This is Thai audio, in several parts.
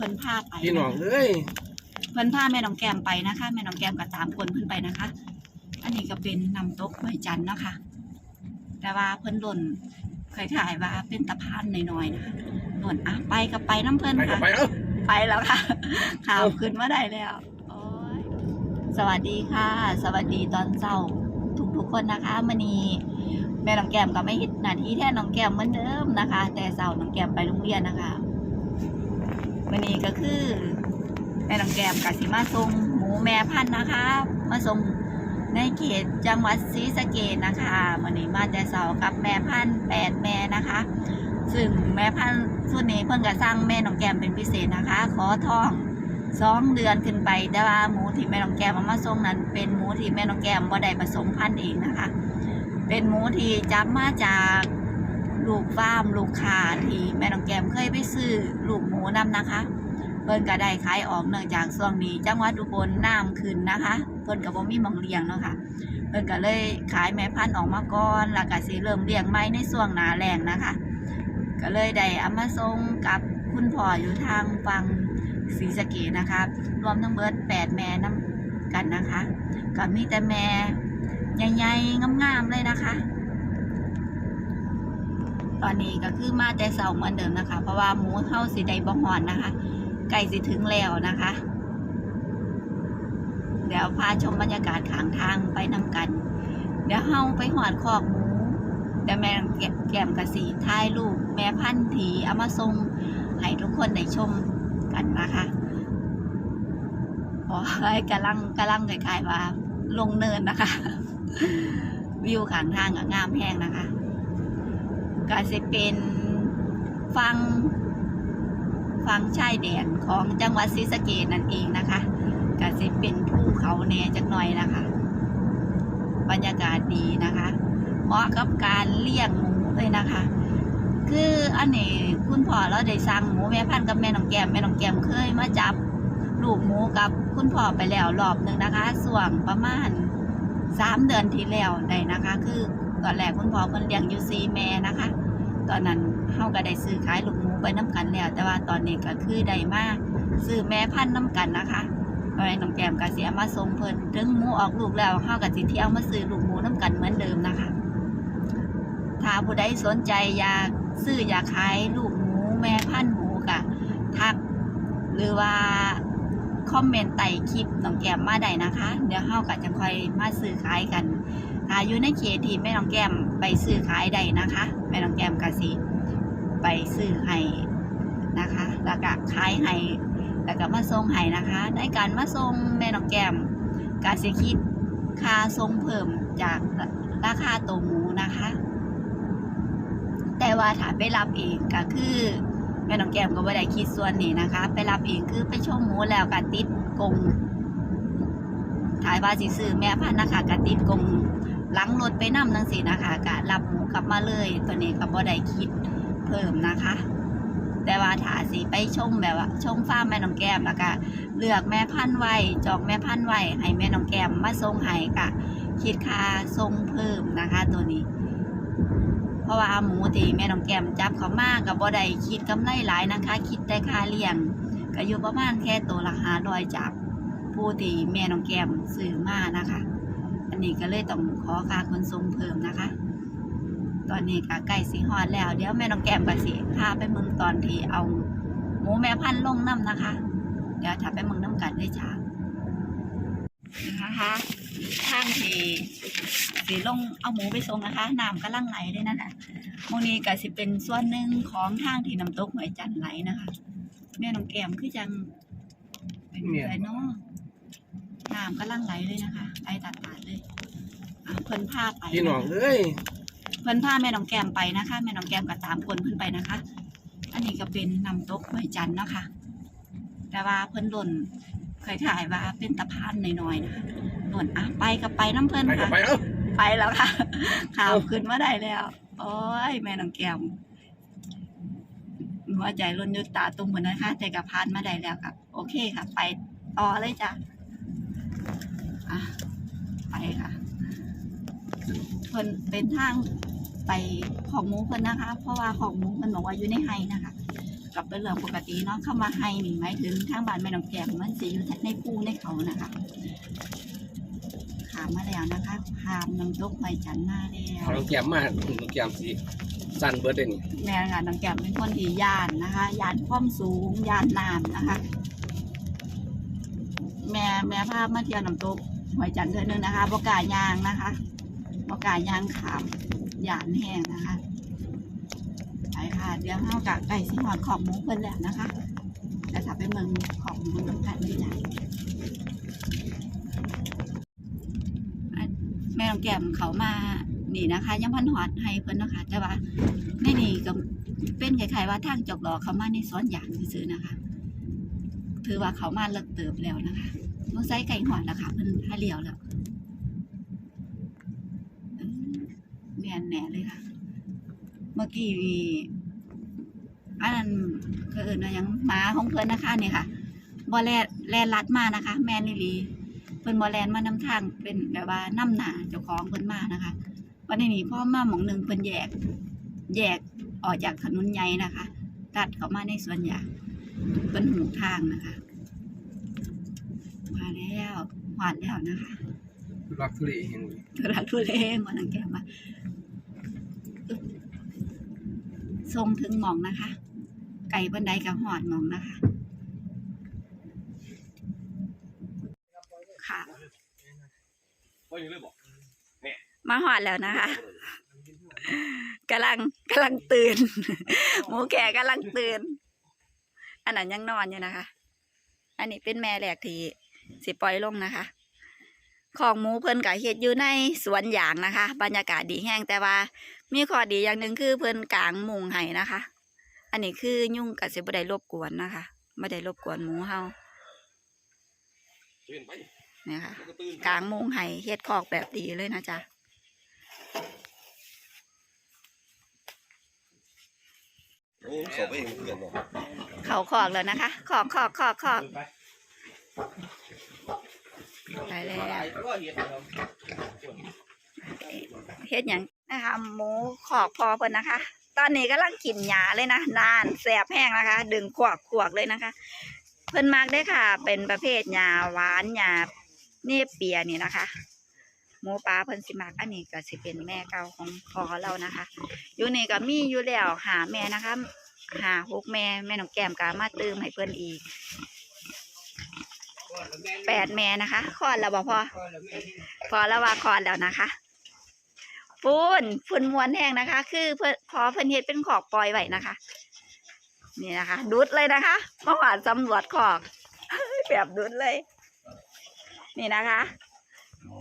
พิ่นพาไปพี่น้องเอ้ยเพิ่นพาแม่น้องแก้มไปนะคะ แม่น้องแก้มกับตามคนเพิ่นไปนะคะ อันนี้ก็เป็นน้ำตกห้วยจันทน์เนาะค่ะ แต่ว่าเพิ่นหล่นเคยถ่ายว่าเป็นตะพานหน่อยๆนะคะหล่นอะไปกับไปน้ำเพิ่นไปก็ค่ะ ไปเอ้า ไปแล้วค่ะ ข่าวเอ้าขึ้นมาได้แล้วโอ้ยสวัสดีค่ะ สวัสดีตอนเช้าทุกๆคนนะคะมณีแม่น้องแก้มก็ไม่เห็นหน้าที่แทนน้องแก้มเหมือนเดิมนะคะ แต่เช้าน้องแก้มไปโรงเรียนนะคะ มณีก็คือแม่น้องแก้มกับสิมาส่งหมูแม่พันธุ์นะคะ มาส่งในเขตจังหวัดศรีสะเกษนะคะวันนี้มาแต่เสากับแม่พันธุ์แปดแม่นะคะ ซึ่งแม่พันธุ์ส่วนนี้เพิ่งจะสร้างแม่น้องแก้มเป็นพิเศษนะคะ ขอทองสองเดือนขึ้นไปแต่ว่าหมูที่แม่น้องแก้มมาส่งนั้น เป็นหมูที่แม่น้องแก้มบ่ได้ผสมพันธุ์เองนะคะ เป็นหมูที่จับมาจาก ลูกฟาร์มลูกค้าที่แม่น้องแก้มเคยไปซื้อลูกหมูนํนะคะ เพิ่นก็ได้ขายออกเนื่องจากช่วงนี้จังหวัดอุบลน้ำขึ้นนะคะ เพิ่นก็บ่มีหมองเลี้ยงเนาะค่ะเพิ่นก็เลยขายแม่พันธุ์ออกมาก่อนแล้วก็สิเริ่มเลี้ยงใหม่ในช่วงหน้าแล้งนะคะ ก็เลยได้เอามาส่งกับคุณพ่ออยู่ทางฝั่งศรีสะเกษนะคะรวมทั้งเบิร์ดแปดแม่นํกันนะคะ ก็มีแต่แม่ใหญ่ๆงามๆเลยนะคะ ตอนนี้ก็คือมาแต่เสาเหมือนเดิมนะคะ เพราะว่าหมูเข้าสีใดบ่หอนนะคะใกล้สิถึงแล้วนะคะ เดี๋ยวพาชมบรรยากาศขางทางไปนำกัน เดี๋ยวเฮาไปหอดคอกหมูเดี๋ยวแม่แกแก้มกะสีท้ายลูกแม่พันธุ์ถีเอามาส่งให้ทุกคนได้ชมกันนะคะโอ้ยกำลังกำลังคล้ายๆว่าลงเนินนะคะ วิวขางทางงามแห้งนะคะ ก็จะเป็นฟังฟังชายแดนของจังหวัดศรีสะเกษนั่นเองนะคะก็จะเป็นภูเขาแหน่จักหน่อยนะคะ บรรยากาศดีนะคะ เหมาะกับการเลี้ยงหมูเลยนะคะ คืออันนี้คุณพ่อเราได้สั่งหมูแม่พันธุ์กับแม่น้องแก้มแม่น้องแก้มเคยมาจับลูกหมูกับคุณพ่อไปแล้วรอบหนึ่งนะคะ ส่วงประมาณสามเดือนที่แล้วได้นะคะ คือตอนแรกคุณพ่อเพิ่นเลี้ยงอยู่ซีแม่นะคะ ตอนนั้นเฮาก็ได้ซื้อขายลูกหมูไปน้กันแล้ว แต่ว่าตอนนี้ก็คือได้มาซื้อแม่พันธุ์น้กันนะคะเพราะฉะนั้นน้องแก้มก็สิเอามาส่งเพิ่นถึงหมูออกลูกแล้วเฮาก็สิเที่ยวมาซื้อลูกหมูน้กันเหมือนเดิมนะคะ ถ้าผู้ใดสนใจอยากซื้ออยากขายลูกหมูแม่พันธุ์หมูกะทัก หรือว่าคอมเมนต์ใต้คลิปน้องแก้มมาได้นะคะ เดี๋ยวเฮาก็จะค่อยมาซื้อขายกันถ้าอยู่ในเขตที่แม่น้องแก้ม ไปซื้อขายได้นะคะแม่น้องแก้มก็สิไปซื้อให้นะคะ แล้วก็ขายให้แล้วก็มาส่งให้นะคะ ในการมาส่งแม่น้องแก้มก็สิคิดค่าส่งเพิ่มจากราคาตัวหมูนะคะ แต่ว่าถ้าไปรับเองก็คือแม่น้องแก้มก็ไม่ได้คิดส่วนนี้นะคะ ไปรับเองคือไปชมหมูแล้วก็ติดกงถ่ายว่าสิซื้อแม่พันนะคะก็ติดกง หลังรถไปนํนังสีนะคะก็รับหมูกลับมาเลย ตัวนี้ก็บ่ได้คิดเพิ่มนะคะ แต่ว่าถ้าสิไปชมแบบว่าชมฟาแม่น้องแก้มแล้วก็เลือกแม่พันธุ์ไว้จองแม่พันธุ์ไว้ให้แม่น้องแก้มมาส่งให้ก็คิดค่าส่งเพิ่มนะคะ ตัวนี้ เพราะว่าหมูที่แม่น้องแก้มจับเขามากกับบ่ได้คิดกำไรหลายนะคะ คิดแต่ค่าเลี้ยงก็อยู่ประมาณแค่ตัวละหาดอยจากผู้ที่แม่น้องแก้มซื้อมานะคะ อันนี้ก็เลยต้องขอค่าขนส่งเพิ่มนะคะ ตอนนี้ก็ใกล้สีฮอดแล้ว เดี๋ยวแม่น้องแก้มก็สิพาไปเมืองตอนที่เอาหมูแม่พันธุ์ลงน้ำนะคะ เดี๋ยวถ้าไปเมืองน้ำกันได้จ้านะคะทางที่สีลงเอาหมูไปส่งนะคะน้ำกำลังไหลด้วยนั่นแหละมงนี้ก็สิเป็นส่วนหนึ่งของทางที่น้ำตกหอยจันไหลนะคะ แม่น้องแก้มคือจังเป็นไรเนาะ น้ำกำลังไหลเลยนะคะไหลตัดตัดๆเลยอะเพิ่นพาไปพี่น้องเอ้ยเพิ่นพาแม่น้องแก้มไปนะคะ แม่น้องแก้มกับตามคนเพิ่นไปนะคะ อันนี้ก็เป็นน้ำตกหอยจันทร์เนาะค่ะ แต่ว่าเพิ่นหล่นเคยถ่ายว่าเป็นตะพานหน่อยๆนะคะหล่นอะไปกับไปน้ำเพิ่นไปก็ค่ะ ไปเอ้า ไปแล้วค่ะ ข่าวเอ้าขึ้นมาได้แล้ว โอ้ย แม่น้องแก้มหัวใจล้นอยุตาตุ่มเหมือนนะคะ แต่กับพานมาได้แล้วครับ โอเคค่ะ ไปต่อเลยจ้ะ อะไปค่ะเพิ่นเป็นทางไปของหมูเพิ่นนะคะ เพราะว่าของหมูเพิ่นบอกว่าอยู่ในไฮนะคะกับเป็นเรื่องปกติเนาะเข้ามาให้นี่หมายถึงทางบ้านแม่น้องแก้มมันสิอยู่ในภูในเขานะคะขามมาแล้วนะคะขามน้ำตกไม้จันทร์มาแล้วเขาต้องแก้มมากต้องแก้มสีสั้นเบิร์ดเลยนี่แม่ค่ะน้องแก้มเป็นคนที่ย่านนะคะย่านความสูงย่านน้ำนะคะ แม่แม่พามาเที่ยวน้ำตก ไม้จันทร์เดือนนึงนะคะบกายางนะคะบกายางขามหยานแห้งนะคะไปค่ะเดี๋ยวเข้ากะไก่สิหอดของหมูเพิ่นแล้วนะคะแต่ถ้าไปเมืองของหมูน้ำกันไม่ได้อันแม่น้องแก้มเขามานี่นะคะยังพันหอดให้เพิ่นนะคะแต่ว่าในนี่ก็เป็นคล้ายๆว่าทางจอกหลอเขามาในสวนยางซื่อนะคะ ถือว่าเขามาเลิกเติบแล้วนะคะ ต้องใส่ไก่หอดแล้วค่ะเพิ่นให้เลี้ยวแล้วเออแม่นแหน่เลยค่ะ เมื่อกี้อันนั้นก็อิญว่าหยังหมาของเพื่อนนะคะเนี่ยค่ะบอแลนแลนลัดมานะคะ แมนนิลีเพิ่นบอแลนมาน้ำทางเป็นแบบว่าน้ำหนาเจ้าของเพิ่นมานะคะ วันนี้นี่พ่อมาหมองหนึ่งเพิ่นแยก แยกออกจากถนนใหญ่นะคะ ตัดเข้ามาในสวนยางเป็นหูทางนะคะ มาแล้วหวานแล้วนะคะรักทุเรศเห็นทุรักทุเลมานังแกมาทรงถึงหมองนะคะ ไก่บันไดกับหอดหมองนะคะ ค่ะว่าอย่างไรบอกมาหอดแล้วนะคะกำลังกำลังตื่น หมูแก่กำลังตื่น อันนั้นยังนอนอยู่นะคะ อันนี้เป็นแม่แหลกที่ สิปล่อยลงนะคะ ของหมูเพิ่นกับเฮ็ดอยู่ในสวนยางนะคะ บรรยากาศดีแห้งแต่ว่า มีข้อดีอย่างหนึ่งคือเพิ่นกางมุงให้นะคะ อันนี้คือยุ่งกับสิบ่ได้รบกวนนะคะไม่ได้รบกวนหมูเฮาเห็นไปเนี่ยค่ะมันก็ตื่นกางมุงให้เฮ็ดคอกแบบดีเลยนะจ๊ะโอ้เขาไปเองเพื่อนเนาะเขาคอกแล้วนะคะคอกคอกคอกคอก ไปแล้วเห็นแล้วเฮ็ดหยังนะคะหมูขอกพอเพิ่นนะคะ ตอนนี้กำลังกินหญ้าเลยนะนานแสบแห้งนะคะ ดึงขวกขวกเลยนะคะ เพิ่นมากได้ค่ะ เป็นประเภทหญ้าหวานหญ้าเนเปียนี่นะคะหมูปลาเพิ่นสิมักอันนี้ก็สิเป็นแม่เก่าของพอเรานะคะ อยู่นี่ก็มีอยู่แล้วหาแม่นะคะหาหกแม่แม่น้องแก้มก็มาเติมให้เพิ่นอีก แปดแม่นะคะคลอดแล้วบ่พอพอแล้วว่าคลอดแล้วนะคะฟูนฟูนมวนแห้งนะคะ คือเพื่อพอเพิ่นเฮ็ดเป็นขอกปล่อยไว้นะคะ นี่นะคะ ดุดเลยนะคะเมื่อวานสำรวจขอกแบบดุดเลย นี่นะคะ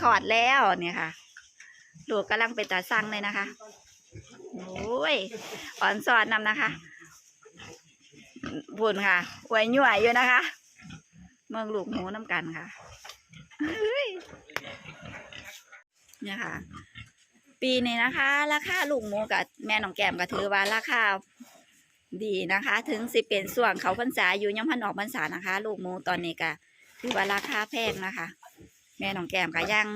ขอดแล้วเนี่ยค่ะลูกกำลังเป็นตาสั่งเลยนะคะโอ้ยอ่อนสอนนำนะคะบุญค่ะไว้ยั่วอยู่นะคะ เมืองลูกหมูน้ำกันค่ะเฮ้ยเนี่ยค่ะ ปีนี้นะคะ ราคาลูกหมูกับแม่น้องแก้มก็ถือว่าราคาดีนะคะ ถึงสิเป็นส่วนเขาพรรษาอยู่ยังพันออกพรรษานะคะ ลูกหมูตอนนี้ก็ถือว่าราคาแพงนะคะ แม่น้องแก้มก็ยัง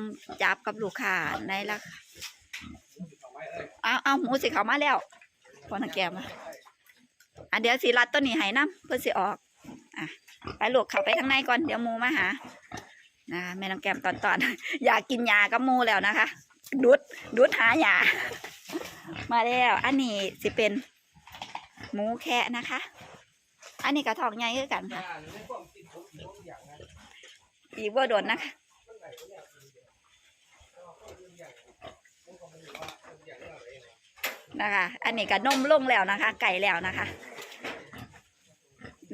จับกับลูกค้าในราคาเอาเอาหมูสิเขามาแล้วพอน้องแก้มอะอะเดี๋ยวสิรัดต้นนี้ให้น้ำเพื่อสิออก ไปลูกเข้าไปข้างในก่อนเดี๋ยวมูมาหานะคะแม่น้องแก้มตอนตอนๆอยากกินยากับมูแล้วนะคะ ดุดดุดหายามาแล้วอันนี้สิเป็นหมูแคะนะคะ อันนี้กระทองใหญ่คือกันค่ะอีกบ่โดนนะคะนะคะ อันนี้ก็นมลงแล้วนะคะ ไก่แล้วนะคะ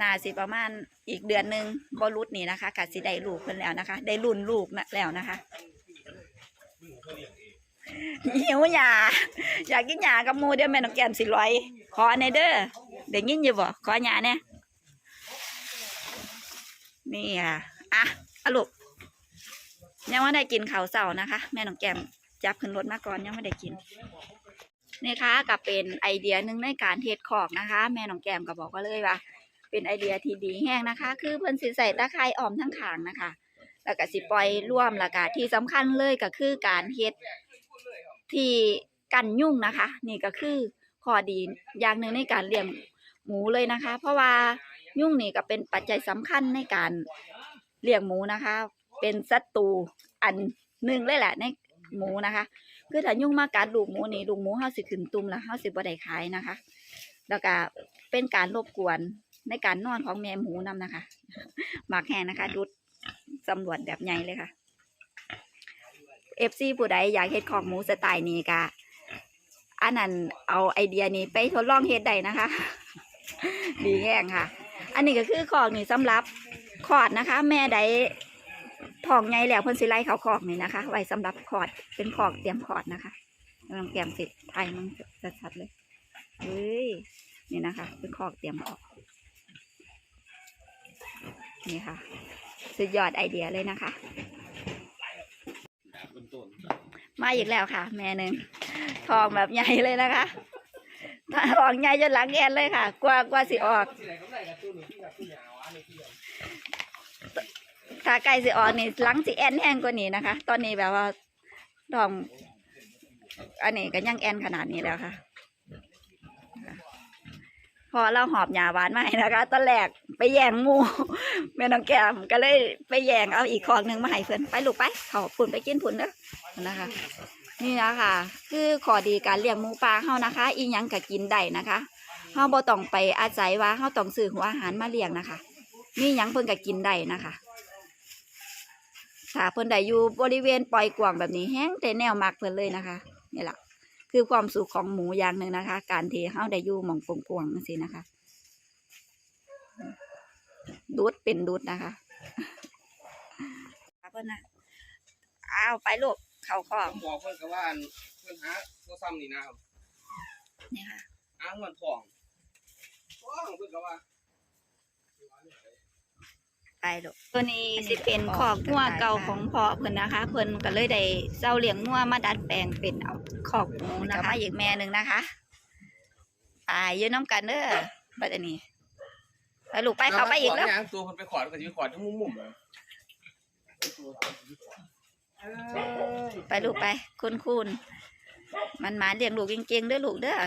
น่าสิประมาณอีกเดือนหนึ่งบอรุดนี่นะคะกะสิได้ลูกเพิ่นแล้วนะคะ ได้รุ่นลูกแล้วนะคะหิวหยาอยากกินหยากับมูเดี๋ยวแม่น้องแก้มสิลอย ขอในเด้อเด็กยินอยู่บ่ขอหยาเนี่ยนี่อะอะอลูกยังไม่ได้กินข้าวเสานะคะ แม่น้องแก้มจับขึ้นรถมาก่อนยังไม่ได้กินนี่ค่ะก็เป็นไอเดียหนึ่งในการเทศขอกนะคะ แม่น้องแก้มก็บอกว่าเลยว่า เป็นไอเดียที่ดีแห้งนะคะ คือเพิ่นสิใส่ตะไคร้ออมทั้งขางนะคะ แล้วก็สิปล่อยร่วมแล้วก็ที่สำคัญเลยก็คือการเฮ็ดที่กันยุ่งนะคะ นี่ก็คือข้อดีอย่างหนึ่งในการเลี้ยงหมูเลยนะคะ เพราะว่ายุ่งนี่ก็เป็นปัจจัยสำคัญในการเลี้ยงหมูนะคะ เป็นศัตรูอันหนึ่งเลยแหละในหมูนะคะ คือถ้ายุ่งมากัดลูกหมูนี่ลูกหมูเฮาสิขึ้นตุ่มแล้วเฮาสิบ่ได้ขายนะคะ แล้วก็เป็นการรบกวน ในการนอนของแม่หมูนํนะคะหมากแห้งนะคะดุดสำรวจแบบใหญ่เลยค่ะ FC ผู้ใดอยากเฮ็ดของหมูสไตล์นี้ก็อันนั้นเอาไอเดียนี้ไปทดลองเฮ็ดได้นะคะ ดีแห้งค่ะ อันนี้ก็คือของนี่สำหรับขอดนะคะ แม่ใดทองใหญ่แล้วเพิ่นสิไล่เขาขอกนี่นะคะ ไว้สำหรับขอดเป็นขอกเตรียมขอดนะคะลองแกมสิไทยมันชัดๆเลยเฮ้ยนี่นะคะ เป็นขอกเตรียมขอก นี่ค่ะ สุดยอดไอเดียเลยนะคะ มาอีกแล้วค่ะ แม่หนึ่งทองแบบใหญ่เลยนะคะทองใหญ่จนหลังแอนเลยค่ะ กว่ากว่าสิออกที่ไหนก็ได้กับตัวหนึ่งที่กับตัวยาวอันนี้ที่ถ้าไก่สิออกนี่หลังสิแอนแห้งกว่านี้นะคะ ตอนนี้แบบว่าทองอันนี้ก็ยังแอนขนาดนี้แล้วค่ะ อเราหอบหยาหวานมาให้นะคะ ตอนแรกไปแย่งมูแม่น้องแก้มก็เลยไปแย่งเอาอีกของหนึ่งมาให้เพื่อนไปลูกไปเขาผุนไปกินผุนเด้อนะคะ นี่นะคะ คือขอดีการเลี้ยงหมูปลาเฮานะคะ อีหยังก็กินได้นะคะเฮาบ่ต้องไปอาศัยว่าเฮาต้องซื้อหัวอาหารมาเลี้ยงนะคะมีหยังเพิ่นก็กินได้นะคะถ้าเพิ่นได้อยู่บริเวณปล่อยกวางแบบนี้แห้งแต่แนวมักเพิ่นเลยนะคะนี่แหละ คือความสุขของหมูอย่างหนึ่งนะคะ การที่เฮาได้อยู่หม่องกว้างๆจังซี่นะคะ ดูดเป็นดูดนะคะเพิ่นนะเอาไปลูกเข้าคอกผมบอกเพื่อนกับว่าเพื่อนหาตัวซ้ำนี่นะครับนี่ค่ะหาเงินทองทองเพื่อนกับว่า ไปลูกตัวนี้สิเป็นขอกงัวเก่าของพ่อเพิ่นนะคะ เพิ่นก็เลยได้เจ้าเลี้ยงงัวมาดัดแปลงเป็นเอาขอกหมูนะคะอีกแม่หนึ่งนะคะไปอยืนน้ำกันเด้อบัดอันนี้ไปลูกไปเขาไปอีกแล้วย่างตัวคนไปขอดก็จะไปขอดทั้งมุมมุมเลยไปลูกไปคุณคุณมันหมาเลี้ยงลูกเก่งๆเด้อลูกเด้อ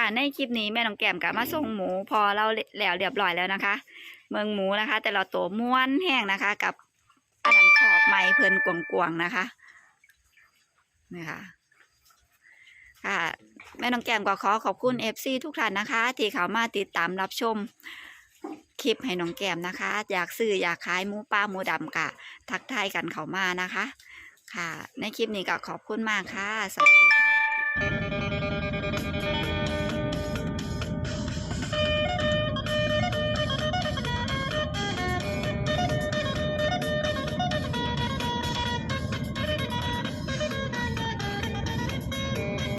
ค่ะ ในคลิปนี้แม่น้องแก้มกับมาส่งหมูพอเราแล้วเรียบร้อยแล้วนะคะ เมืองหมูนะคะ แต่เราตัวม้วนแห้งนะคะ กับอันนั้นขอบไม้เพลินกวงๆนะคะนี่ค่ะค่ะแม่น้องแก้มก็ขอขอบคุณเอฟซีทุกท่านนะคะ ที่เขามาติดตามรับชมคลิปให้น้องแก้มนะคะ อยากซื้ออยากขายหมูปลาหมูดำกะ ทักทายกันเขามานะคะ ค่ะ ในคลิปนี้ก็ขอบคุณมากค่ะ สวัสดีค่ะ